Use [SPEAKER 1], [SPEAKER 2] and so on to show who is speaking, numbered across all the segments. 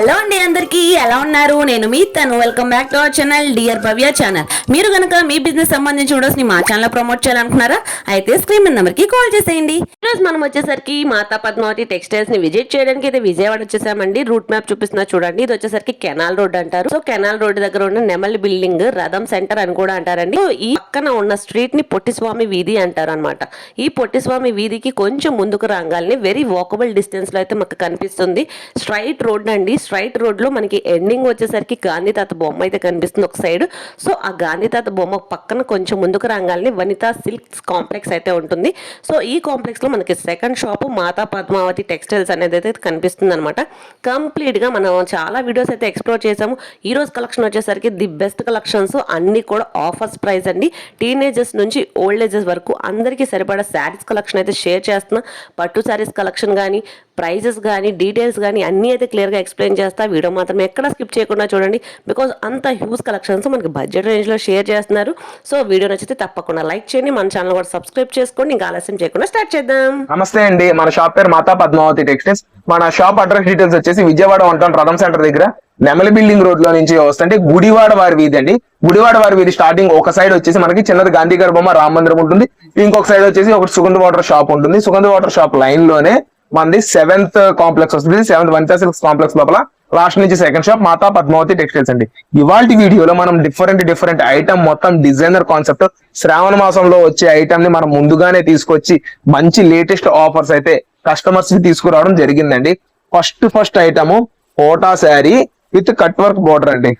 [SPEAKER 1] Hello అండి అందరికీ ఎలా ఉన్నారు? నేను మీ తను. Welcome back to our channel dear Bhavya channel మీరు కనుక మీ బిజినెస్ సంబంధించి వీడియోస్ని మా ఛానల్ ప్రమోట్ చేయాలనుకున్నారా అయితే స్క్రీన్ మీద నెంబర్కి కాల్ చేసేయండి. ఈరోజు మనం వచ్చేసరికి మాతా పద్మావతి టెక్స్టైల్స్ని విజిట్ చేయడానికి అయితే విజయవాడ వచ్చేసామండి. రూట్ మ్యాప్ చూపిస్తున్నా చూడండి. ఇది వచ్చేసరికి కెనాల్ రోడ్ అంటారు. సో కెనాల్ రోడ్ దగ్గర ఉన్న నెమలి బిల్డింగ్ రథం సెంటర్ అని కూడా అంటారండి. సో ఈ పక్కన ఉన్న స్ట్రీట్ని పొట్టిస్వామి వీధి అంటారు అనమాట ఈ పొట్టిస్వామి వీధికి కొంచెం ముందుకు రాగాలని వెరీ వాకబుల్ డిస్టెన్స్లో అయితే మాకు కనిపిస్తుంది. స్ట్రైట్ రోడ్ అండి. స్ట్రైట్ రోడ్లో మనకి ఎండింగ్ వచ్చేసరికి గాంధీ తాత బొమ్మ అయితే కనిపిస్తుంది ఒక సైడ్. సో ఆ గాంధీ తాత బొమ్మ పక్కన కొంచెం ముందుకు రాగాలని వనితా సిల్క్స్ కాంప్లెక్స్ అయితే ఉంటుంది. సో ఈ కాంప్లెక్స్లో మనకి second shop Mata Padmavati textiles అనేది అయితే కనిపిస్తుంది అనమాట కంప్లీట్గా మనం చాలా వీడియోస్ అయితే ఎక్స్ప్లోర్ చేసాము ఈ రోజు కలెక్షన్ వచ్చేసరికి ది బెస్ట్ కలెక్షన్స్ అన్ని కూడా ఆఫర్స్ ప్రైస్ అండి. టీనేజర్స్ నుంచి ఓల్డ్ ఏజెస్ వరకు అందరికీ సరిపడా శారీస్ కలెక్షన్ అయితే షేర్ చేస్తున్నా. పట్టు శారీస్ కలెక్షన్ కానీ ప్రైజెస్ కానీ డీటెయిల్స్ కానీ అన్నీ అయితే క్లియర్గా ఎక్స్ప్లెయిన్ చేస్తా వీడియో మాత్రం ఎక్కడ స్కిప్ చేయకుండా చూడండి. బికాజ్ అంత హ్యూజ్ కలెక్షన్స్ మనకి బడ్జెట్ రేంజ్లో షేర్ చేస్తున్నారు. సో వీడియో నచ్చితే తప్పకుండా లైక్ చేయండి. మన ఛానల్ కూడా సబ్స్క్రైబ్ చేసుకోండి. ఇంకా ఆలస్యం చేయకుండా స్టార్ట్ చేద్దాం.
[SPEAKER 2] నమస్తే అండి. మన షాప్ పేరు మాతా పద్మావతి టెక్స్టైల్స్ మన షాప్ అడ్రస్ డీటెయిల్స్ వచ్చేసి విజయవాడ ఉంటాం రథం సెంటర్ దగ్గర నెమలి బిల్డింగ్ రోడ్లో నుంచి వస్తుంటే గుడివాడ వారి వీధి అండి. గుడివాడ వారి వీధి స్టార్టింగ్ ఒక సైడ్ వచ్చేసి మనకి చిన్నది గాంధీ గారి బొమ్మ రామ మందిరం ఉంటుంది. ఇంకొక సైడ్ వచ్చేసి ఒక సుగంధ వాటర్ షాప్ ఉంటుంది. సుగంధ వాటర్ షాప్ లైన్లోనే మనది సెవెంత్ కాంప్లెక్స్ వస్తుంది. సెవెంత్ వనితా సిల్క్స్ కాంప్లెక్స్ లోపల లాస్ట్ నుంచి second shop Mata Padmavati textiles అండి. ఇవాళ వీడియోలో మనం డిఫరెంట్ డిఫరెంట్ ఐటమ్ మొత్తం డిజైనర్ కాన్సెప్ట్ శ్రావణ మాసంలో వచ్చే ఐటమ్ని మనం ముందుగానే తీసుకొచ్చి మంచి లేటెస్ట్ ఆఫర్స్ అయితే కస్టమర్స్కి తీసుకురావడం జరిగిందండి. First first item Kota sari with cut work border అండి.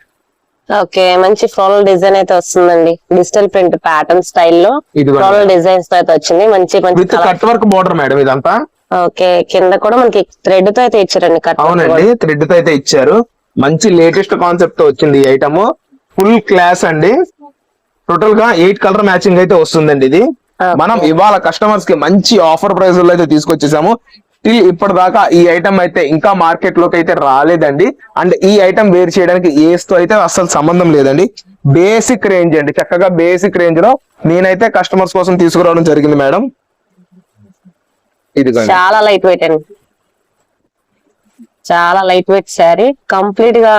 [SPEAKER 3] ఓకే మంచి ఫ్లోరల్ డిజైన్ అయితే వస్తుందండి. డిజిటల్ ప్రింట్ ప్యాటర్న్ స్టైల్లో. ఫ్లోరల్ డిజైన్స్తో అయితే వచ్చింది. మంచి మంచి
[SPEAKER 2] with cut work border madam ఇదంతా.
[SPEAKER 3] ఓకే కింద కూడా మనకి థ్రెడ్తో అయితే ఇచ్చారండి కట్
[SPEAKER 2] అవునండి థ్రెడ్తో అయితే ఇచ్చారు. మంచి లేటెస్ట్ కాన్సెప్ట్తో వచ్చింది ఈ ఐటమ్ ఫుల్ క్లాస్ అండి. టోటల్గా ఎయిట్ కలర్ మ్యాచింగ్ అయితే వస్తుందండి ఇది. మనం ఇవాళ కస్టమర్స్కి మంచి ఆఫర్ ప్రైస్లో అయితే తీసుకొచ్చేసాము. టిల్ ఇప్పటిదాకా ఈ ఐటమ్ అయితే ఇంకా మార్కెట్లోకి అయితే రాలేదండి. అండ్ ఈ ఐటమ్ వేరు చేయడానికి ఏస్తో అయితే అసలు సంబంధం లేదండి. బేసిక్ రేంజ్ అండి. చక్కగా బేసిక్ రేంజ్లో నేనైతే కస్టమర్స్ కోసం తీసుకురావడం జరిగింది మేడం ఇదిగోండి.
[SPEAKER 3] చాలా లైట్ వెయిట్ అండి. చాలా లైట్ వెయిట్ శారీ కంప్లీట్గా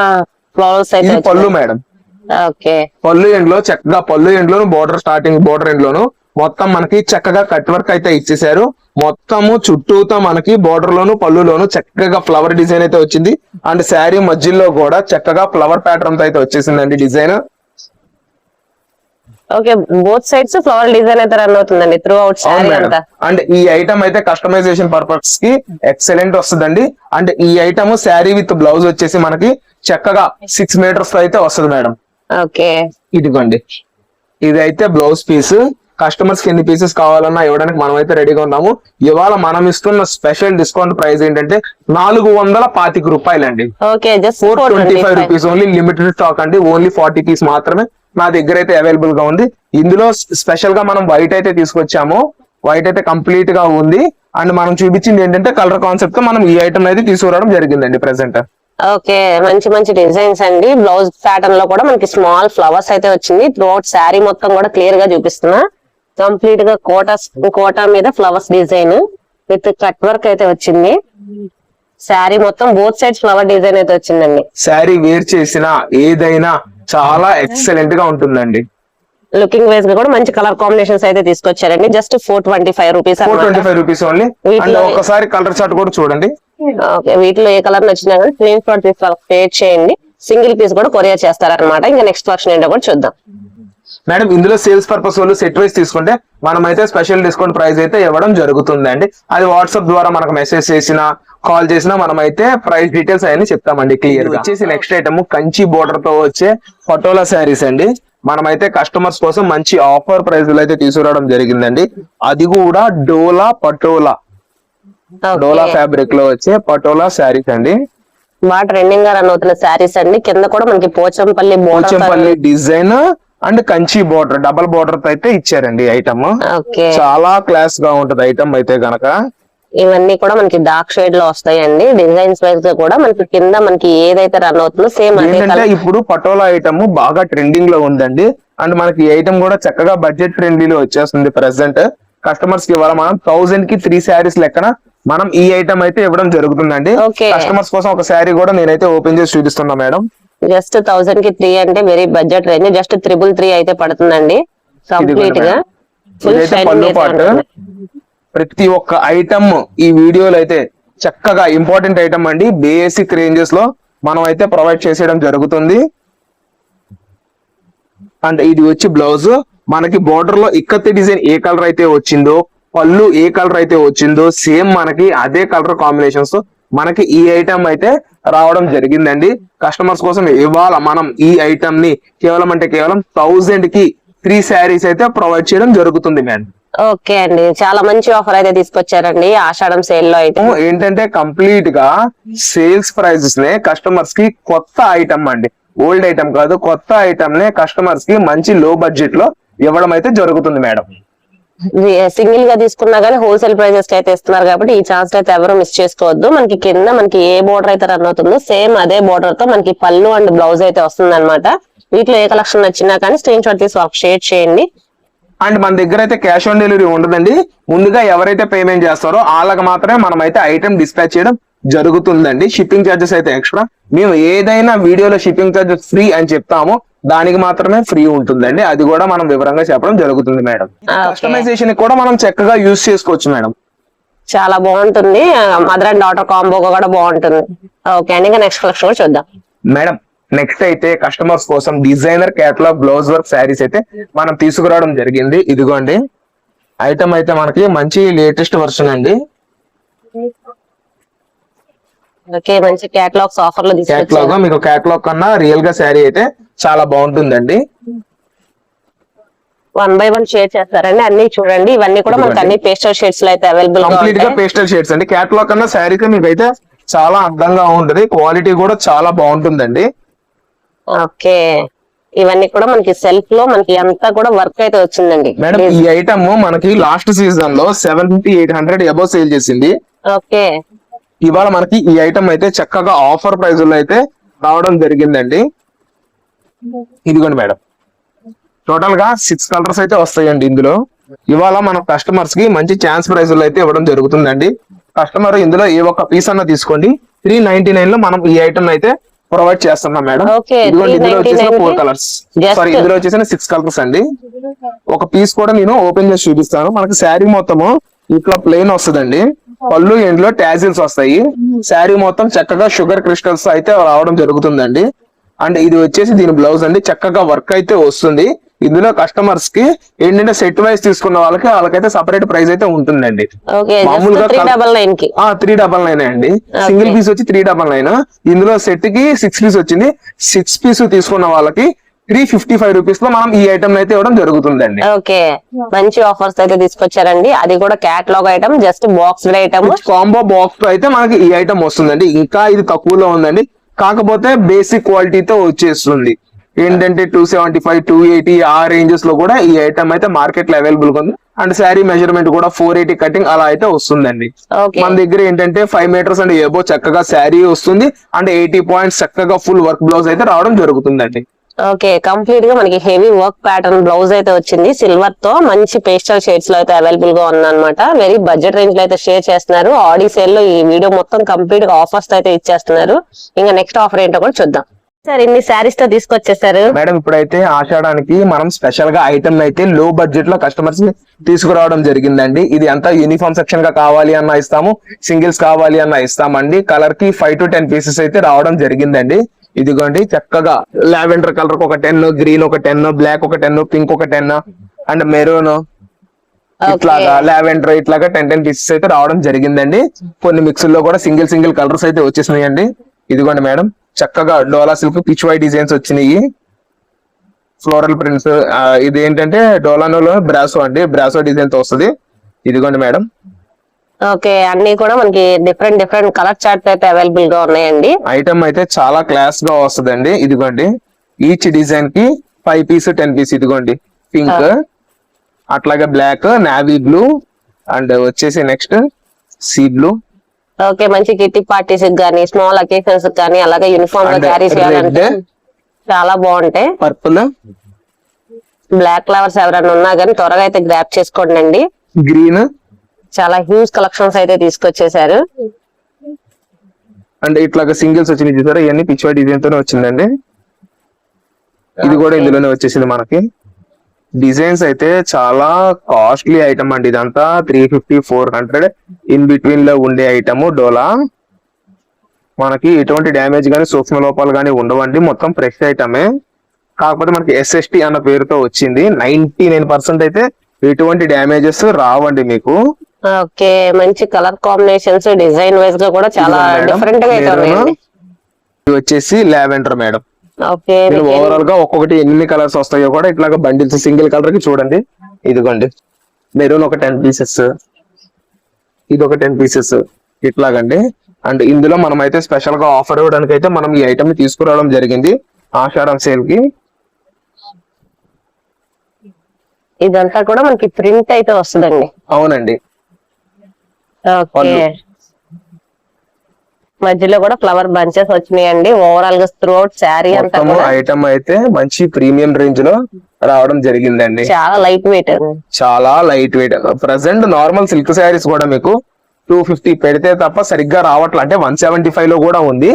[SPEAKER 3] ఫ్లవర్స్ అయితే
[SPEAKER 2] ఇది పళ్ళు మేడం.
[SPEAKER 3] ఓకే
[SPEAKER 2] పళ్ళు ఎండ్లో చక్కగా పళ్ళు ఎండ్ లోను బోర్డర్ స్టార్టింగ్ బోర్డర్ ఎండ్ లోను మొత్తం మనకి చక్కగా కట్ వర్క్ అయితే ఇచ్చేసారు మొత్తము చుట్టూతో మనకి బోర్డర్ లోను పళ్ళులోను చక్కగా ఫ్లవర్ డిజైన్ అయితే వచ్చింది. అండ్ శారీ మధ్యలో కూడా చక్కగా ఫ్లవర్ ప్యాటర్న్తో అయితే వచ్చేసిందండి design
[SPEAKER 3] okay both sides flower design అయితే రన్ అవుతుందండి త్రూ అవుట్
[SPEAKER 2] అండ్ ఈ ఐటమ్ అయితే కస్టమైజేషన్ పర్పస్కి ఎక్సలెంట్ వస్తుందండి. అండ్ ఈ ఐటమ్ శారీ విత్ బ్లౌజ్ వచ్చేసి మనకి చక్కగా సిక్స్ మీటర్స్ అయితే వస్తుంది మేడం.
[SPEAKER 3] ఓకే
[SPEAKER 2] ఇదిగోండి. ఇది అయితే బ్లౌజ్ పీస్ కస్టమర్స్కి ఎన్ని పీసెస్ కావాలన్నా ఇవ్వడానికి మనం అయితే రెడీగా ఉన్నాము. ఇవాళ మనం ఇస్తున్న స్పెషల్ డిస్కౌంట్ ప్రైస్ ఏంటంటే నాలుగు వందల పాతిక
[SPEAKER 3] just
[SPEAKER 2] four
[SPEAKER 3] four
[SPEAKER 2] twenty five rupees only limited stock అండి. ఓన్లీ ఫార్టీ పీస్ మాత్రమే. నా దగ్గర అయితే అవైలబుల్గా ఉంది. ఇందులో స్పెషల్గా మనం వైట్ అయితే తీసుకొచ్చాము. వైట్ అయితే కంప్లీట్గా ఉంది. అండ్ మనం చూపించింది ఏంటంటే కలర్ కాన్సెప్ట్తో మనం ఈ ఐటమ్ అయితే తీసుకురావడం జరిగిందండి ప్రెసెంట్
[SPEAKER 3] ఓకే మంచి మంచి డిజైన్స్ అండి. బ్లౌజ్ ప్యాటర్న్లో కూడా మనకి స్మాల్ ఫ్లవర్స్ అయితే వచ్చింది. త్రూ శారీ మొత్తం కూడా క్లియర్గా చూపిస్తున్నా. కంప్లీట్గా కోటా కోటా మీద flowers design with cut work అయితే వచ్చింది. శారీ మొత్తం బోత్ సైడ్స్ ఫ్లవర్ డిజైన్ అయితే వచ్చిందండి.
[SPEAKER 2] శారీ వేర్ చేసిన ఏదైనా చాలా ఎక్సలెంట్గా ఉంటుందండి.
[SPEAKER 3] లుకింగ్ వైజ్గా కూడా మంచి కలర్ కాంబినేషన్స్ అయితే తీసుకొచ్చారండి. Just four twenty five rupees
[SPEAKER 2] four twenty five rupees only
[SPEAKER 3] వీటిలో-
[SPEAKER 2] ఒకసారి కలర్ చార్ట్ కూడా చూడండి.
[SPEAKER 3] ఓకే వీటిలో ఏ కలర్ నచ్చినా కానీ స్క్రీన్ షాట్ తీసి పేడ్ చేయండి. సింగిల్ పీస్ కూడా కొరియర్ చేస్తారనమాట ఇంకా నెక్స్ట్ వర్షన్ ఏంటో కూడా చూద్దాం.
[SPEAKER 2] మేడం ఇందులో సేల్స్ పర్పస్ వాళ్ళు సెట్ వైస్ తీసుకుంటే మనం అయితే స్పెషల్ డిస్కౌంట్ ప్రైస్ అయితే ఇవ్వడం జరుగుతుందండి. అది వాట్సాప్ ద్వారా మనకు మెసేజ్ చేసినా కాల్ చేసినా మనం అయితే ప్రైస్ డీటెయిల్స్ అవన్నీ చెప్తామండి క్లియర్ వచ్చేసి నెక్స్ట్ ఐటమ్ కంచి బోర్డర్తో వచ్చే పటోలా శారీస్ అండి. మనమైతే కస్టమర్స్ కోసం మంచి ఆఫర్ ప్రైస్ అయితే తీసుకురావడం జరిగిందండి. అది కూడా డోలా పటోలా. డోలా. ఫ్యాబ్రిక్లో వచ్చే పటోలా శారీస్ అండి.
[SPEAKER 3] బాగా ట్రెండింగ్గా రన్ అవుతున్న శారీస్ అండి. కింద కూడా మనకి Pochampally border
[SPEAKER 2] Pochampally design and Kanchi border double బోర్డర్తో అయితే ఇచ్చారండి ఐటమ్
[SPEAKER 3] ఓకే.
[SPEAKER 2] చాలా క్లాస్గా ఉంటది ఐటమ్ అయితే గనక.
[SPEAKER 3] ఇవన్నీ కూడా మనకి డార్క్ షేడ్లో వస్తాయండి. డిజైన్స్ వైజ్ కూడా మనకి కింద మనకి ఏదైతే రన్ అవుతుందో సేమ్
[SPEAKER 2] ఏంటంటే
[SPEAKER 3] కలర్
[SPEAKER 2] ఇప్పుడు పటోలా ఐటమ్ బాగా ట్రెండింగ్లో ఉందండి. అండ్ మనకి ఈ ఐటమ్ కూడా చక్కగా బడ్జెట్ ఫ్రెండ్లీలో వచ్చేస్తుంది ప్రెసెంట్ కస్టమర్స్కి ఇవాళ మనం థౌసండ్కి త్రీ శారీస్ లెక్కన మనం ఈ ఐటమ్ అయితే ఇవ్వడం జరుగుతుందండి. కస్టమర్స్ కోసం ఒక శారీ కూడా నేనైతే ఓపెన్ చేసి చూపిస్తున్నా మేడం
[SPEAKER 3] జస్ట్ థౌసండ్కి త్రీ అంటే very budget range just triple three అయితే పడుతుందండి.
[SPEAKER 2] కంప్లీట్గా. ప్రతి ఒక్క ఐటమ్ ఈ వీడియోలో అయితే చక్కగా ఇంపార్టెంట్ ఐటమ్ అండి. బేసిక్ రేంజెస్లో మనం అయితే ప్రొవైడ్ చేసేయడం జరుగుతుంది. అండ్ ఇది వచ్చి బ్లౌజ్ మనకి బోర్డర్లో ఇక్కత్తి డిజైన్ ఏ కలర్ అయితే వచ్చిందో పళ్ళు ఏ కలర్ అయితే వచ్చిందో సేమ్ మనకి అదే కలర్ కాంబినేషన్స్ మనకి ఈ ఐటమ్ అయితే రావడం జరిగిందండి. కస్టమర్స్ కోసం ఇవాళ మనం ఈ ఐటమ్ని కేవలం అంటే కేవలం థౌజండ్కి త్రీ శారీస్ అయితే ప్రొవైడ్ చేయడం జరుగుతుంది మేడం
[SPEAKER 3] ఓకే అండి. చాలా మంచి ఆఫర్ అయితే తీసుకొచ్చారండి. ఆషాఢం సేల్లో అయితే.
[SPEAKER 2] ఏంటంటే కంప్లీట్గా సేల్స్ ప్రైజెస్ నే కస్టమర్స్కి కొత్త ఐటమ్ అండి. ఓల్డ్ ఐటమ్ కాదు కొత్త ఐటమ్ నే కస్టమర్స్కి మంచి లో బడ్జెట్లో ఇవ్వడం అయితే జరుగుతుంది మేడం.
[SPEAKER 3] సింగిల్గా తీసుకున్నా గానీ హోల్సేల్ ప్రైజెస్కి అయితే ఇస్తున్నారు కాబట్టి ఈ ఛాన్స్ అయితే ఎవరు మిస్ చేసుకోవద్దు. మనకి కింద మనకి ఏ బోర్డర్ అయితే రన్ అవుతుందో సేమ్ అదే బోర్డర్తో మనకి పళ్ళు అండ్ బ్లౌజ్ అయితే వస్తుంది అనమాట వీటిలో ఏ కలెక్షన్ నచ్చినా కానీ స్క్రీన్ షాట్ తీసి ఒక షేర్ చేయండి.
[SPEAKER 2] అండ్ మన దగ్గర అయితే క్యాష్ ఆన్ డెలివరీ ఉండదండి. ముందుగా ఎవరైతే పేమెంట్ చేస్తారో వాళ్ళకి మాత్రమే మనం అయితే ఐటమ్ డిస్పాచ్ చేయడం జరుగుతుందండి. షిప్పింగ్ ఛార్జెస్ అయితే ఎక్స్ట్రా. మేము ఏదైనా వీడియోలో షిప్పింగ్ ఛార్జెస్ ఫ్రీ అని చెప్తాము. దానికి మాత్రమే ఫ్రీ ఉంటుందండి. అది కూడా మనం వివరంగా చెప్పడం జరుగుతుంది మేడం. కస్టమైజేషన్ కూడా మనం చక్కగా యూస్ చేసుకోవచ్చు మేడం.
[SPEAKER 3] చాలా బాగుంటుంది. మదర్ అండ్ డాటర్ కాంబో కూడా బాగుంటుంది. ఓకే అండి ఇంకా నెక్స్ట్ కలెక్షన్ కూడా చూద్దాం.
[SPEAKER 2] మేడం నెక్స్ట్ అయితే కస్టమర్స్ కోసం designer catalogue blouse work saris అయితే మనం తీసుకురావడం జరిగింది. ఇదిగోండి. ఐటమ్ అయితే మనకి మంచి లేటెస్ట్ వర్షన్ అండి.
[SPEAKER 3] ఓకే మంచి క్యాటలాగ్స్ ఆఫర్లో
[SPEAKER 2] కేటలాగ్ మీకు కేటలాగ్ కన్నా రియల్గా శారీ అయితే చాలా బాగుంటుందండి.
[SPEAKER 3] వన్ బై వన్ షేర్ చేస్తారండి. అన్ని చూడండి. ఇవన్నీ కూడా మనకి అన్ని పేస్టల్ షేడ్స్లో అయితే అవైలబుల్ కంప్లీట్గా
[SPEAKER 2] పేస్టల్ షేడ్స్ అండి. కేటలాగ్ కన్నా శారీ మీకు అయితే చాలా అందంగా ఉంటది. క్వాలిటీ కూడా చాలా బాగుంటుందండి.
[SPEAKER 3] ఓకే. ఇవన్నీ కూడా మనకి సెల్ఫ్లో మనకి అంతా కూడా వర్క్ అయితే వచ్చిందండి.
[SPEAKER 2] మేడం ఈ ఐటమ్ మనకి లాస్ట్ సీజన్లో seventy eight hundred above sale చేసింది.
[SPEAKER 3] ఓకే.
[SPEAKER 2] ఇవాళ మనకి ఈ ఐటమ్ అయితే చక్కగా ఆఫర్ ప్రైస్లో అయితే రావడం జరిగిందండి. ఇదిగోండి మేడం. టోటల్గా సిక్స్ కలర్స్ అయితే వస్తాయండి ఇందులో. ఇవాళ మన కస్టమర్స్కి మంచి ఛాన్స్ ప్రైస్లో అయితే ఇవ్వడం జరుగుతుందండి. కస్టమర్ ఇందులో ఏ ఒక్క పీస్ అన్న తీసుకోండి. త్రీ నైన్టీ నైన్లో మనం ఈ ఐటమ్ అయితే ప్రొవైడ్ చేస్తున్నాం మేడం. ఇదిగోండి ఇందులో
[SPEAKER 3] 399
[SPEAKER 2] వచ్చేసిన ఫోర్ కలర్స్ సారీ ఇందులో వచ్చేసిన సిక్స్ కలర్స్ అండి. ఒక పీస్ కూడా నేను ఓపెన్ చేసి చూపిస్తాను. మనకి శారీ మొత్తము ఇట్లా ప్లెయిన్ వస్తుందండి. పళ్ళు ఎండ్లో టాజిల్స్ వస్తాయి. శారీ మొత్తం చక్కగా షుగర్ క్రిస్టల్స్ అయితే రావడం జరుగుతుందండి. అండ్ ఇది వచ్చేసి దీని బ్లౌజ్ అండి. చక్కగా వర్క్ అయితే వస్తుంది. ఇందులో కస్టమర్స్కి ఏంటంటే సెట్ వైజ్ తీసుకున్న వాళ్ళకి వాళ్ళకైతే సపరేట్ ప్రైస్ అయితే ఉంటుందండి. మామూలుగా
[SPEAKER 3] త్రీ డబల్ నైన్కి.
[SPEAKER 2] ఆ త్రీ డబల్ నైన్ అండి. సింగిల్ పీస్ వచ్చి త్రీ డబల్ నైన్ ఇందులో సెట్కి సిక్స్ పీస్ వచ్చింది. సిక్స్ పీస్ తీసుకున్న వాళ్ళకి త్రీ ఫిఫ్టీ ఫైవ్ రూపీస్లో మనం ఈ ఐటమ్ అయితే ఇవ్వడం జరుగుతుందండి.
[SPEAKER 3] ఓకే మంచి ఆఫర్స్ అయితే తీసుకొచ్చారండి. అది కూడా catalogue item just box item
[SPEAKER 2] combo బాక్స్లో అయితే మనకి ఈ ఐటమ్ వస్తుందండి. ఇంకా ఇది తక్కువలో ఉందండి. కాకపోతే బేసిక్ క్వాలిటీతో వచ్చేస్తుంది. ఏంటంటే two seventy five two eighty ఆ రేంజెస్లో కూడా ఈ ఐటమ్ అయితే మార్కెట్లో అవైలబుల్ ఉంది. అండ్ శారీ మెజర్మెంట్ కూడా ఫోర్ ఎయిటీ కటింగ్ అలా అయితే వస్తుందండి. మన దగ్గర ఏంటంటే ఫైవ్ మీటర్స్ అండ్ ఏబో చక్కగా శారీ వస్తుంది. అండ్ ఎయిటీ పాయింట్స్ చక్కగా ఫుల్ వర్క్ బ్లౌజ్ అయితే రావడం జరుగుతుందండి.
[SPEAKER 3] ఓకే కంప్లీట్గా మనకి హెవీ వర్క్ ప్యాటర్న్ బ్లౌజ్ అయితే వచ్చింది. సిల్వర్తో మంచి పేస్టల్ షేడ్స్లో అయితే అవైలబుల్గా ఉందన్నమాట. వెరీ బడ్జెట్ రేంజ్లో అయితే షేర్ చేస్తున్నారు. ఆడి సేల్లో ఈ వీడియో మొత్తం కంప్లీట్గా ఆఫర్స్ అయితే ఇచ్చేస్తున్నారు. ఇంకా నెక్స్ట్ ఆఫర్ ఏంటో కూడా చూద్దాం. సార్ ఇన్ని శారీస్తో తీసుకొచ్చేసారు.
[SPEAKER 2] మేడం ఇప్పుడైతే ఆషాడానికి మనం స్పెషల్గా ఐటమ్ అయితే లో బడ్జెట్లో కస్టమర్స్ని తీసుకురావడం జరిగిందండి. ఇది అంతా యూనిఫామ్ సెక్షన్గా కావాలి అన్న ఇస్తాము సింగిల్స్ కావాలి అన్న ఇస్తామండి. కలర్కి ఫైవ్ టు టెన్ పీసెస్ అయితే రావడం జరిగిందండి. ఇదిగోండి చక్కగా లావెండర్ కలర్ ఒక టెన్ గ్రీన్ ఒక టెన్ బ్లాక్ ఒక టెన్ పింక్ ఒక టెన్ అండ్ మెరూన్. ఇట్లాగా లావెండర్ ఇట్లాగా టెన్ టెన్ పీసెస్ అయితే రావడం జరిగిందండి. కొన్ని మిక్స్లో కూడా సింగిల్ సింగిల్ కలర్స్ అయితే వచ్చేసినాయండి. ఇదిగోండి మేడం చక్కగా డోలా సిల్క్ పిచ్ వై డిజైన్స్ వచ్చినాయి. ఫ్లోరల్ ప్రింట్స్ ఇది ఏంటంటే డోలానోలో బ్రాసో అండి బ్రాసో డిజైన్తో వస్తుంది. ఇదిగోండి మేడం
[SPEAKER 3] ఓకే అన్ని కూడా మనకి డిఫరెంట్ డిఫరెంట్ కలర్ చార్ట్ అయితే అవైలబుల్గా ఉన్నాయండి.
[SPEAKER 2] ఐటమ్ అయితే చాలా క్లాస్గా వస్తుందండి. ఇదిగోండి ఈచ్ డిజైన్కి ఫైవ్ పీస్ టెన్ పీస్ ఇదిగోండి. పింక్ అట్లాగే బ్లాక్ నావీ బ్లూ అండ్ వచ్చేసి నెక్స్ట్ సీ బ్లూ
[SPEAKER 3] ఓకే మంచి కిట్టి పార్టీస్ కానీ స్మాల్ అకేషన్స్ కానీ అలాగే
[SPEAKER 2] యూనిఫామ్గా
[SPEAKER 3] క్యారీ చేయాలంటే. చాలా బాగుంటాయి.
[SPEAKER 2] పర్పుల్
[SPEAKER 3] బ్లాక్ ఫ్లవర్స్ ఎవరైనా ఉన్నా కానీ త్వరగా అయితే గ్రాప్ చేసుకోండి అండి
[SPEAKER 2] గ్రీన్
[SPEAKER 3] చాలా హ్యూజ్ కలెక్షన్స్ అయితే తీసుకొచ్చేసారు.
[SPEAKER 2] అండ్ ఇట్లాగా సింగిల్స్ వచ్చినాయి చూసారా? ఇవన్నీ పిచ్చివాడి డిజైన్ తోనే వచ్చిందండి. ఇది కూడా ఇందులోనే వచ్చేసింది మనకి. డిజైన్స్ అయితే చాలా కాస్ట్లీ ఐటమ్ అండి. ఇదంతా three fifty four hundred in బిట్వీన్లో ఉండే ఐటమ్ డోలా. మనకి ఎటువంటి డ్యామేజ్ కానీ సూక్ష్మ లోపాలు కానీ ఉండవండి. మొత్తం ఫ్రెష్ ఐటమే కాకపోతే మనకి ఎస్ఎస్టి అన్న పేరుతో వచ్చింది. నైన్టీ నైన్ పర్సెంట్ అయితే ఎటువంటి డ్యామేజెస్ రావండి మీకు.
[SPEAKER 3] ఓకే మంచి కలర్ కాంబినేషన్స్ డిజైన్ వైజ్గా కూడా చాలా డిఫరెంట్గా అయితే ఉన్నాయండి.
[SPEAKER 2] ఇది వచ్చేసి లావెండర్ మేడం.
[SPEAKER 3] ఓకే
[SPEAKER 2] ఓవరాల్గా ఒక్కొక్కటి ఎన్ని కలర్స్ వస్తాయో కూడా ఇట్లాగా బండిల్స్ సింగిల్ కలర్కి చూడండి. ఇదిగోండి. మెరూన్ ఒక టెన్ పీసెస్. ఇది ఒక టెన్ పీసెస్. ఇట్లాగండి. అండ్ ఇందులో మనం అయితే స్పెషల్గా ఆఫర్ ఇవ్వడానికి అయితే మనం ఈ ఐటమ్ తీసుకురావడం జరిగింది. ఆషాఢం సేల్కి.
[SPEAKER 3] ఇదంతా కూడా మనకి ప్రింట్ అయితే వస్తుందండి.
[SPEAKER 2] అవునండి.
[SPEAKER 3] మధ్యలో కూడా ఫ్లవర్ బంచెస్ వచ్చినాయండి. ఓవరాల్గా త్రూఅవుట్ శారీ అంతా
[SPEAKER 2] ఐటమ్ అయితే మంచి ప్రీమియం రేంజ్లో రావడం జరిగిందండి.
[SPEAKER 3] చాలా లైట్ వెయిట్
[SPEAKER 2] చాలా light weight present normal silk saris కూడా మీకు టూ ఫిఫ్టీ పెడితే తప్ప సరిగ్గా రావట్లే. అంటే వన్ సెవెంటీ ఫైవ్లో కూడా ఉంది.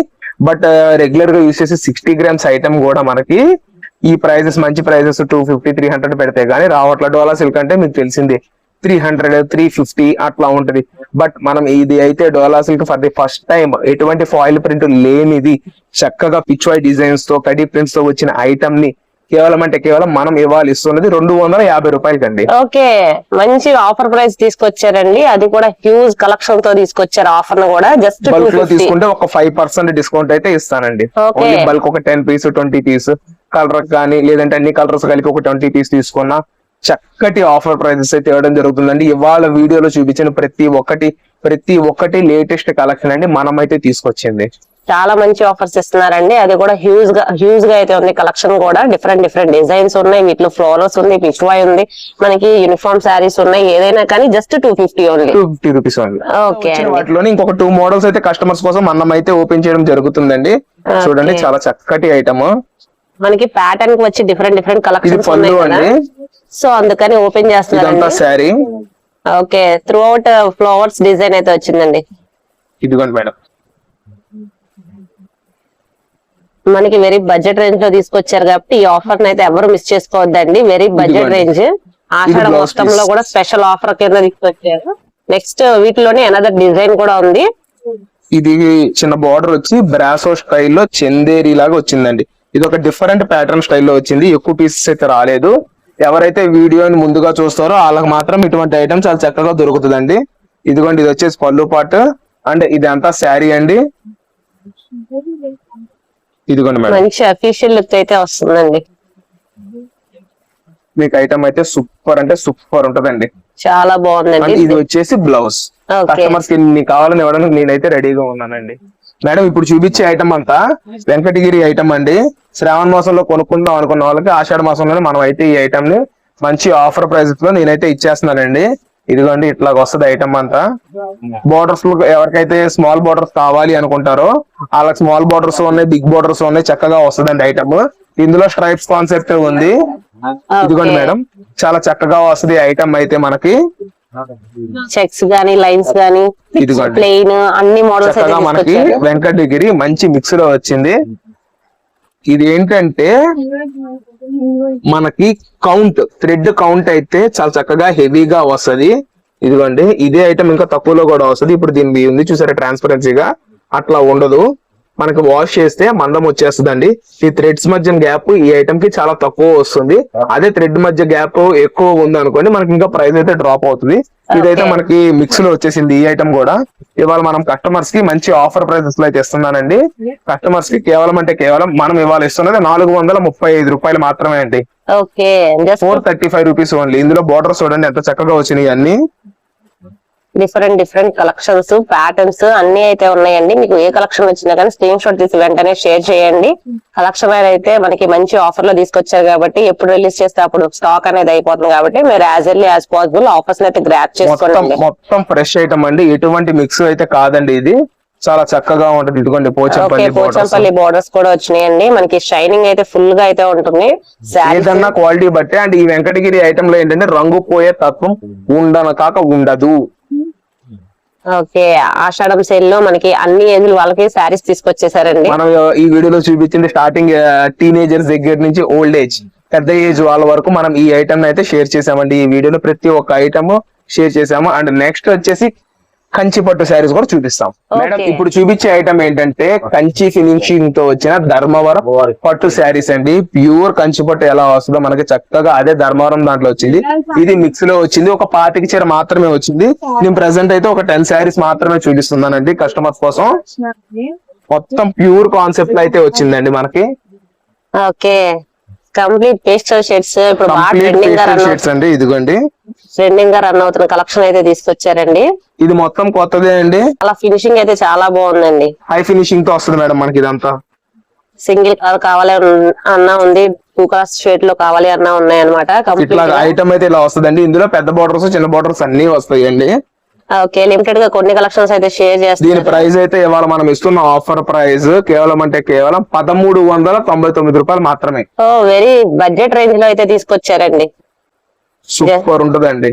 [SPEAKER 2] బట్ రెగ్యులర్గా యూస్ చేసే సిక్స్టీ గ్రామ్స్ ఐటమ్ కూడా మనకి ఈ ప్రైజెస్ మంచి prices two fifty three hundred పెడితే గానీ రావట్లే. డోలా సిల్క్ అంటే మీకు తెలిసింది. త్రీ హండ్రెడ్ త్రీ ఫిఫ్టీ అట్లా ఉంటది. బట్ మనం ఇది అయితే dola silk for the first time ఎటువంటి ఫాయిల్ ప్రింట్ లేనిది చక్కగా పిచ్వాయ్ డిజైన్స్తో కడీ ప్రింట్స్తో వచ్చిన ఐటమ్ని కేవలం అంటే కేవలం మనం ఇవ్వాలి ఇస్తున్నది రెండు వందల యాభై రూపాయలకండి.
[SPEAKER 3] ఓకే. మంచి ఆఫర్ ప్రైస్ తీసుకొచ్చారండి. అది కూడా హ్యూజ్ కలెక్షన్తో తీసుకొచ్చారు ఆఫర్ కూడా. జస్ట్ బల్క్లో
[SPEAKER 2] తీసుకుంటే ఒక ఫైవ్ పర్సెంట్ డిస్కౌంట్ అయితే ఇస్తానండి. బల్క్ ఒక ten piece twenty piece colour కానీ లేదంటే అన్ని కలర్స్ కలిపి ఒక ట్వంటీ పీస్ తీసుకున్నా చక్కటి ఆఫర్ ప్రైజెస్ అయితే ఇవ్వడం జరుగుతుందండి. ఇవాళ వీడియోలో చూపించిన ప్రతి ఒక్కటి ప్రతి ఒక్కటి లేటెస్ట్ కలెక్షన్ అండి మనం అయితే తీసుకొచ్చింది.
[SPEAKER 3] చాలా మంచి ఆఫర్స్ ఇస్తున్నారండి. అది కూడా హ్యూజ్గా హ్యూజ్గా అయితే ఉంది. కలెక్షన్ కూడా డిఫరెంట్ డిఫరెంట్ డిజైన్స్ ఉన్నాయి. వీటిలో ఫ్లోరల్స్ ఉంది పిచ్వాయ్ ఉంది. మనకి యూనిఫామ్ శారీస్ ఉన్నాయి. ఏదైనా కానీ just two fifty only
[SPEAKER 2] two fifty rupees
[SPEAKER 3] okay
[SPEAKER 2] వాటిలోనే ఇంకొక టూ మోడల్స్ అయితే కస్టమర్స్ కోసం మనం అయితే ఓపెన్ చేయడం జరుగుతుందండి. చూడండి చాలా చక్కటి ఐటమ్
[SPEAKER 3] మనకి ప్యాటర్న్కి వచ్చి డిఫరెంట్ డిఫరెంట్ కలెక్షన్స్ ఉన్నాయి సో అందుకని open
[SPEAKER 2] sari.
[SPEAKER 3] Okay throughout flowers design అయితే వచ్చిందండి.
[SPEAKER 2] ఇదిగోండి మేడం.
[SPEAKER 3] మనకి వెరీ బడ్జెట్ రేంజ్లో తీసుకొచ్చారు కాబట్టి ఈ ఆఫర్ అయితే ఎవరు మిస్ చేసుకోవద్దండి. Very budget. రేంజ్ ఆషాఢ మొత్తంలో. కూడా స్పెషల్ ఆఫర్ కింద తీసుకొచ్చారు. నెక్స్ట్ వీటిలోనే అనదర్ డిజైన్ కూడా ఉంది.
[SPEAKER 2] ఇది చిన్న బార్డర్ వచ్చి బ్రాసో స్టైల్లో చందేరి లాగా వచ్చిందండి. ఇది ఒక డిఫరెంట్ ప్యాటర్న్ స్టైల్లో వచ్చింది. ఎక్కువ పీసెస్ అయితే రాలేదు. ఎవరైతే వీడియోని ముందుగా చూస్తారో వాళ్ళకి మాత్రం ఇటువంటి ఐటమ్ చాలా చక్కగా దొరుకుతుందండి. ఇదిగోండి ఇది వచ్చేసి పళ్ళు పాటు. అండ్ ఇది అంతా శారీ అండి. ఇదిగోండి మేడం.
[SPEAKER 3] మంచి అఫీషియల్ లుక్ అయితే వస్తుందండి.
[SPEAKER 2] మీకు ఐటమ్ అయితే సూపర్ అంటే సూపర్ ఉంటదండి.
[SPEAKER 3] చాలా బాగుందండి
[SPEAKER 2] ఇది వచ్చేసి బ్లౌజ్ కస్టమర్స్కి కావాలని ఇవ్వడానికి నేనైతే రెడీగా ఉన్నానండి. మేడం ఇప్పుడు చూపించే ఐటమ్ అంతా వెంకటగిరి ఐటమ్ అండి. శ్రావణ మాసంలో కొనుక్కుందాం అనుకున్న వాళ్ళకి ఆషాఢ మాసంలోనే మనం అయితే ఈ ఐటమ్ని మంచి ఆఫర్ ప్రైసెస్లో నేనైతే ఇచ్చేస్తున్నానండి. ఇదిగోండి ఇట్లా వస్తుంది ఐటమ్ అంతా. బోర్డర్స్ ఎవరికైతే స్మాల్ బోర్డర్స్ కావాలి అనుకుంటారో వాళ్ళకి స్మాల్ బోర్డర్స్ ఉన్నాయి బిగ్ బోర్డర్స్ ఉన్నాయి చక్కగా వస్తుందండి ఐటమ్ ఇందులో స్ట్రైప్స్ కాన్సెప్ట్ ఉంది. ఇదిగోండి. మేడం చాలా చక్కగా వస్తుంది ఐటమ్ అయితే మనకి.
[SPEAKER 3] చెక్స్ గానీ లైన్స్ గానీ. ప్లెయిన్ అన్ని మోడల్స్
[SPEAKER 2] మనకి వెంకటగిరి మంచి మిక్స్లో వచ్చింది. ఇది ఏంటంటే మనకి కౌంట్ థ్రెడ్ కౌంట్ అయితే చాలా చక్కగా హెవీగా వస్తది. ఇదిగోండి ఇదే ఐటమ్ ఇంకా తక్కువలో కూడా వస్తది. ఇప్పుడు దీని ఉంది చూసారా ట్రాన్స్పరెన్సీగా అట్లా ఉండదు. మనకి వాష్ చేస్తే మందం వచ్చేస్తుందండి. ఈ థ్రెడ్స్ మధ్య గ్యాప్ ఈ ఐటమ్కి చాలా తక్కువ వస్తుంది. అదే థ్రెడ్ మధ్య గ్యాప్ ఎక్కువ ఉంది అనుకోండి మనకి ఇంకా ప్రైస్ అయితే డ్రాప్ అవుతుంది. ఇదైతే. మనకి మిక్స్లో వచ్చేసింది ఈ ఐటమ్ కూడా. ఇవాళ మనం కస్టమర్స్కి మంచి ఆఫర్ ప్రైసెస్లో అయితే ఇస్తున్నానండి. కస్టమర్స్కి కేవలం అంటే కేవలం మనం ఇవాళ ఇస్తున్నది నాలుగు వందల ముప్పై ఐదు రూపాయలు మాత్రమే అండి. Four thirty five rupees only ఇందులో బోర్డర్ చూడండి ఎంత చక్కగా వచ్చినాయి అన్ని.
[SPEAKER 3] డిఫరెంట్ డిఫరెంట్ కలెక్షన్స్ ప్యాటర్న్స్ అన్ని అయితే ఉన్నాయండి. మీకు ఏ కలెక్షన్ వచ్చినా కానీ స్క్రీన్ షాట్ తీసి వెంటనే షేర్ చేయండి. కలెక్షన్ అయితే మనకి మంచి ఆఫర్లో తీసుకొచ్చారు కాబట్టి ఎప్పుడు రిలీజ్ చేస్తే అప్పుడు స్టాక్ అనేది అయిపోతుంది కాబట్టి మీరు as early as possible offers అయితే గ్రాప్ చేసుకోండి.
[SPEAKER 2] మొత్తం ఫ్రెష్ ఐటమ్ అండి. ఎటువంటి మిక్స్ అయితే కాదండి ఇది. చాలా చక్కగా ఉంటది. ఇదిగోండి పోచంపల్లి బోర్డర్స్
[SPEAKER 3] పోచంపల్లి బోర్డర్స్ కూడా వచ్చినాయండి. మనకి షైనింగ్ అయితే ఫుల్గా అయితే ఉంటుంది.
[SPEAKER 2] ఏదన్నా క్వాలిటీ బట్టే అండ్ ఈ వెంకటగిరి ఐటమ్లో ఏంటంటే రంగు పోయే తత్వం ఉండన కాక ఉండదు.
[SPEAKER 3] ఓకే ఆషాఢం సేల్లో మనకి అన్ని ఏజ్లు వాళ్ళకి శారీస్ తీసుకొచ్చేసారండి.
[SPEAKER 2] మనం ఈ వీడియోలో చూపించింది స్టార్టింగ్ టీనేజర్స్ దగ్గర నుంచి ఓల్డ్ ఏజ్ పెద్ద ఏజ్ వాళ్ళ వరకు మనం ఈ ఐటమ్ అయితే షేర్ చేసామండి. ఈ వీడియోలో ప్రతి ఒక్క ఐటమ్ షేర్ చేసాము. అండ్ నెక్స్ట్ వచ్చేసి కంచి పట్టు శారీస్ కూడా చూపిస్తాం. మేడం. ఇప్పుడు చూపించే ఐటమ్ ఏంటంటే కంచి ఫినిషింగ్తో వచ్చిన ధర్మవరం పట్టు శారీస్ అండి. ప్యూర్ కంచి పట్టు ఎలా వస్తుందో మనకి చక్కగా అదే ధర్మవరం దాంట్లో వచ్చింది. ఇది మిక్స్లో వచ్చింది. ఒక పాతిక చీర మాత్రమే వచ్చింది. నేను ప్రెసెంట్ అయితే ఒక టెన్ శారీస్ మాత్రమే చూపిస్తున్నానండి కస్టమర్స్ కోసం. మొత్తం ప్యూర్ కాన్సెప్ట్ అయితే వచ్చిందండి మనకి.
[SPEAKER 3] ఓకే కంప్లీట్ పేస్టల్ షేడ్స్ ఇప్పుడు బాగా
[SPEAKER 2] కంప్లీట్
[SPEAKER 3] ట్రెండింగ్గా రన్
[SPEAKER 2] షేడ్స్ అండి ఇదిగోండి.
[SPEAKER 3] ట్రెండింగ్గా రన్ అవుతున్న కలెక్షన్ అయితే తీసుకొచ్చారండి.
[SPEAKER 2] ఇది మొత్తం కొత్తదే అండి.
[SPEAKER 3] అలా ఫినిషింగ్ అయితే చాలా బాగుందండి.
[SPEAKER 2] హై ఫినిషింగ్తో వస్తుంది మేడం మనకి ఇదంతా.
[SPEAKER 3] సింగిల్ కలర్ కావాలి అన్- అన్నా ఉంది. టూ కలర్స్ షేడ్లో కావాలి అన్నా ఉన్నాయి అనమాట
[SPEAKER 2] ఐటమ్ అయితే ఇలా వస్తుందండి. ఇందులో పెద్ద బోర్డర్స్ చిన్న బోర్డర్స్ అన్ని వస్తాయండి.
[SPEAKER 3] ఓకే లిమిటెడ్గా కొన్ని కలెక్షన్స్ అయితే షేర్
[SPEAKER 2] దీని
[SPEAKER 3] చేస్తారు
[SPEAKER 2] ప్రైస్ అయితే ఇవాళ మనం ఇస్తున్న ఆఫర్ ప్రైస్ కేవలం అంటే కేవలం పదమూడు వందల తొంభై తొమ్మిది రూపాయలు మాత్రమే.
[SPEAKER 3] ఓ వెరీ బడ్జెట్ రేంజ్లో అయితే తీసుకొచ్చారండి.
[SPEAKER 2] సూపర్ ఉంటదండి.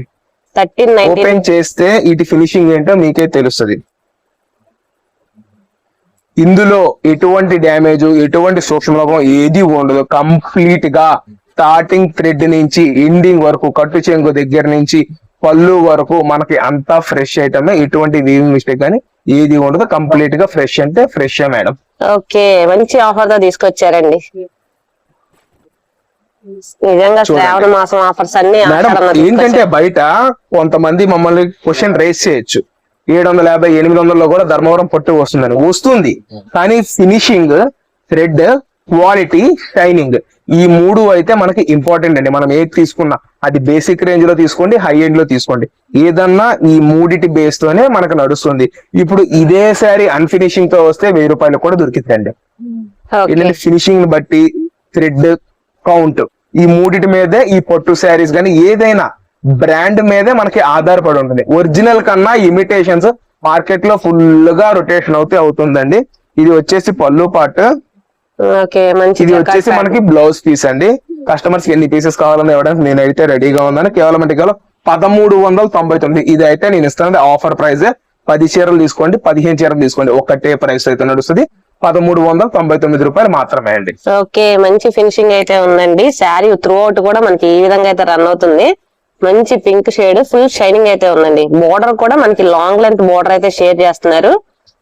[SPEAKER 3] థర్టీన్
[SPEAKER 2] ఓపెన్ చేస్తే ఇటు ఫినిషింగ్ ఏంటో మీకే తెలుస్తుంది. ఇందులో ఎటువంటి డ్యామేజ్ ఎటువంటి సూక్ష్మలోపం ఏది ఉండదు. కంప్లీట్గా స్టార్టింగ్ థ్రెడ్ నుంచి ఎండింగ్ వరకు కట్టు చెంగు దగ్గర నుంచి పళ్ళు వరకు మనకి అంతా ఫ్రెష్ ఐటమ్ ఎటువంటి వీవింగ్ మిస్టేక్ కానీ ఏది ఉండదు. కంప్లీట్గా ఫ్రెష్ అంటే ఫ్రెష్ మేడం.
[SPEAKER 3] ఓకే మంచి ఆఫర్తో తీసుకొచ్చారండి. నిజంగా శ్రావణ మాసం ఆఫర్స్ అన్ని
[SPEAKER 2] మేడం
[SPEAKER 3] ఆషాఢంలో
[SPEAKER 2] ఏంటంటే. బయట కొంతమంది మమ్మల్ని క్వశ్చన్ రైస్ చేయొచ్చు. ఏడు వందల యాభై ఎనిమిది వందల్లో కూడా ధర్మవరం పట్టు వస్తుందని. వస్తుంది. కానీ ఫినిషింగ్ థ్రెడ్ క్వాలిటీ షైనింగ్ ఈ మూడు అయితే మనకి ఇంపార్టెంట్ అండి. మనం ఏది తీసుకున్నా అది బేసిక్ రేంజ్లో తీసుకోండి హై ఎండ్లో తీసుకోండి. ఏదన్నా ఈ మూడిటి బేస్ తోనే మనకు నడుస్తుంది. ఇప్పుడు ఇదే సారీ అన్ఫినిషింగ్తో వస్తే వెయ్యి రూపాయలు కూడా దొరికిందండి ఏంటంటే ఫినిషింగ్ బట్టి థ్రెడ్ కౌంట్ ఈ మూడిటి మీదే ఈ పట్టు శారీస్ కానీ ఏదైనా బ్రాండ్ మీదే మనకి ఆధారపడి ఉంటుంది. ఒరిజినల్ కన్నా ఇమిటేషన్స్ మార్కెట్లో ఫుల్గా రొటేషన్ అవుతే అవుతుందండి. ఇది వచ్చేసి పళ్ళు పాటు.
[SPEAKER 3] ఓకే మంచి
[SPEAKER 2] ఇది వచ్చేసి మనకి బ్లౌజ్ పీస్ అండి. కస్టమర్స్ ఎన్ని పీసెస్ కావాలని ఇవ్వడానికి నేనైతే రెడీగా ఉన్నాను. కేవలం అంటే కేవలం పదమూడు వందల తొంభై తొమ్మిది. ఇది అయితే నేను ఇస్తాను ఆఫర్ ప్రైస్ పది చీరలు తీసుకోండి పదిహేను చీరలు తీసుకోండి. ఒకటే ప్రైస్ అయితే నడుస్తుంది. పదమూడు వందల తొంభై తొమ్మిది రూపాయలు మాత్రమే అండి.
[SPEAKER 3] ఓకే మంచి ఫినిషింగ్ అయితే ఉందండి. శారీ త్రూ అవుట్ కూడా మనకి ఈ విధంగా అయితే రన్ అవుతుంది. మంచి పింక్ షేడ్ ఫుల్ షైనింగ్ అయితే ఉందండి. బోర్డర్ కూడా మనకి లాంగ్ లెంత్ బోర్డర్ అయితే షేర్ చేస్తున్నారు.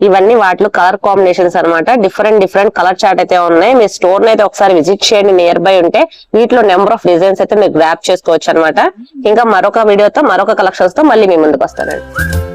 [SPEAKER 3] ఇవన్నీ వాటిలో కలర్ కాంబినేషన్స్ అన్నమాట. డిఫరెంట్ డిఫరెంట్ కలర్ చార్ట్ అయితే ఉన్నాయి. మీ స్టోర్ అయితే ఒకసారి విజిట్ చేయండి. నియర్ బై ఉంటే వీటిలో నెంబర్ ఆఫ్ డిజైన్స్ అయితే మీరు గ్రాప్ చేసుకోవచ్చు అనమాట ఇంకా మరొక వీడియోతో మరొక కలెక్షన్స్తో మళ్ళీ మీ ముందుకు వస్తానండి.